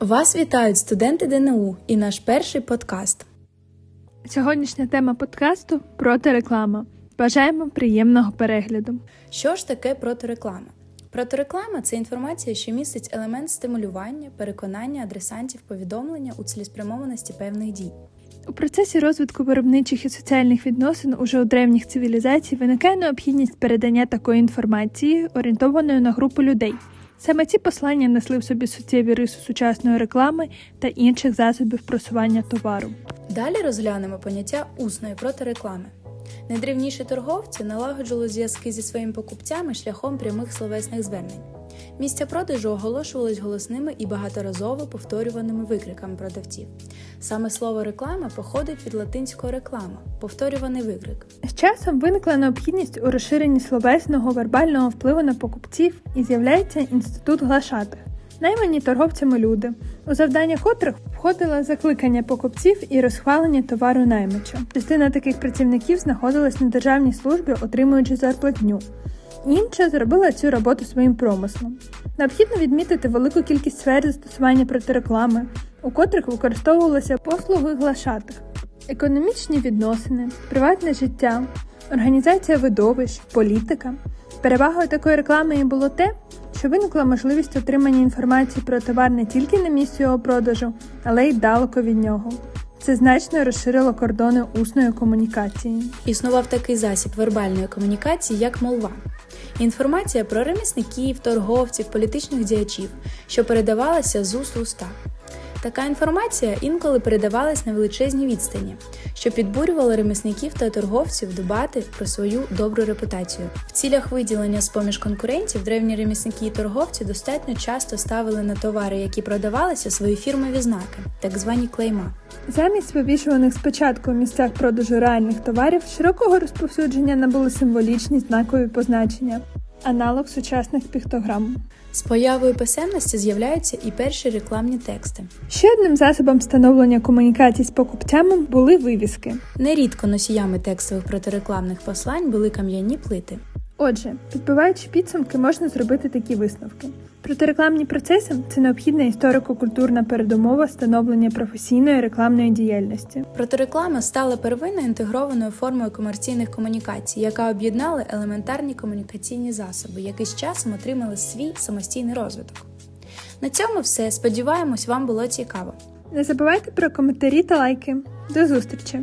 Вас вітають студенти ДНУ і наш перший подкаст. Сьогоднішня тема подкасту протиреклама. Бажаємо приємного перегляду. Що ж таке протиреклама? Протиреклама це інформація, що містить елемент стимулювання, переконання адресантів повідомлення у цілеспрямованості певних дій. У процесі розвитку виробничих і соціальних відносин уже у древніх цивілізацій виникає необхідність передання такої інформації, орієнтованої на групу людей. Саме ці послання несли в собі суттєві риси сучасної реклами та інших засобів просування товару. Далі розглянемо поняття усної протиреклами. Найдрівніші торговці налагоджували зв'язки зі своїми покупцями шляхом прямих словесних звернень. Місця продажу оголошувались голосними і багаторазово повторюваними викриками продавців. Саме слово реклама походить від латинського реклама повторюваний викрик. З часом виникла необхідність у розширенні словесного вербального впливу на покупців і з'являється інститут глашатих. Наймані торговцями люди, у завдання котрих входило закликання покупців і розхвалення товару наймича. Частина таких працівників знаходилась на державній службі, отримуючи зарплатню. Інша зробила цю роботу своїм промислом. Необхідно відмітити велику кількість сфер застосування протиреклами, у котрих використовувалися послуги глашатих, економічні відносини, приватне життя, організація видовищ, політика. Перевагою такої реклами було те, що виникла можливість отримання інформації про товар не тільки на місці його продажу, але й далеко від нього. Це значно розширило кордони усної комунікації. Існував такий засіб вербальної комунікації, як молва. Інформація про ремісників, торговців, політичних діячів, що передавалася з уст уста. Така інформація інколи передавалась на величезні відстані, що підбурювало ремісників та торговців дбати про свою добру репутацію. В цілях виділення з поміж конкурентів древні ремісники і торговці достатньо часто ставили на товари, які продавалися, свої фірмові знаки, так звані клейма. Замість вивішуваних спочатку у місцях продажу реальних товарів широкого розповсюдження набули символічні знакові позначення, аналог сучасних піктограм. З появою писемності з'являються і перші рекламні тексти. Ще одним засобом встановлення комунікацій з покупцями були вивіски. Нерідко носіями текстових протирекламних послань були кам'яні плити. Отже, підбиваючи підсумки, можна зробити такі висновки. Протирекламні процеси це необхідна історико-культурна передумова становлення професійної рекламної діяльності. Протиреклама стала первинною інтегрованою формою комерційних комунікацій, яка об'єднала елементарні комунікаційні засоби, які з часом отримали свій самостійний розвиток. На цьому все. Сподіваємось, вам було цікаво. Не забувайте про коментарі та лайки. До зустрічі!